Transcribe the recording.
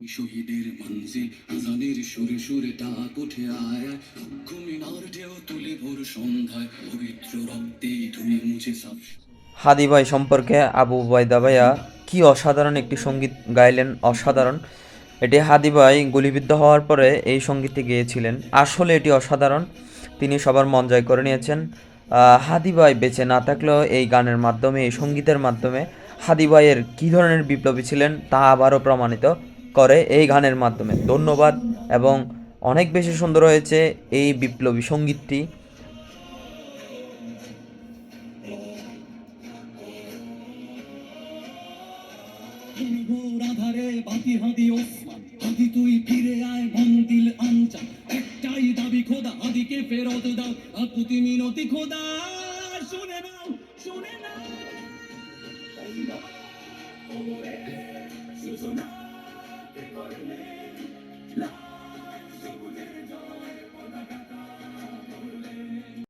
শহীদের সুরে সুরে ডাক উঠে আয়। ঘুমিনার ঢেউ তুলে ভোর সন্ধ্যায় পবিত্র রক্তে ধুয়ে মুছে হাদি ভাই সম্পর্কে আবু ওবায়দা ভাইয়া কি অসাধারণ একটি সংগীত গাইলেন, অসাধারণ। এটি হাদি ভাই গুলিবিদ্ধ হওয়ার পরে এই সঙ্গীতটি গেয়েছিলেন। আসলে এটি অসাধারণ। তিনি সবার মন জয় করে নিয়েছেন। হাদি ভাই বেঁচে না থাকলেও এই গানের মাধ্যমে, এই সঙ্গীতের মাধ্যমে হাদি ভাইয়ের কী ধরনের বিপ্লবী ছিলেন তা আবারও প্রমাণিত। করে এই গানের মাধ্যমে। ধন্যবাদ এবং অনেক বেশি সুন্দর হয়েছে এই বিপ্লবী সঙ্গীতটি। তুই ফিরে আয় আনচা একটাই দাবি খোদা, হাদিকে ফেরত দাও। মিনতি খোদা, শুনে নাও শুনে নাও। name.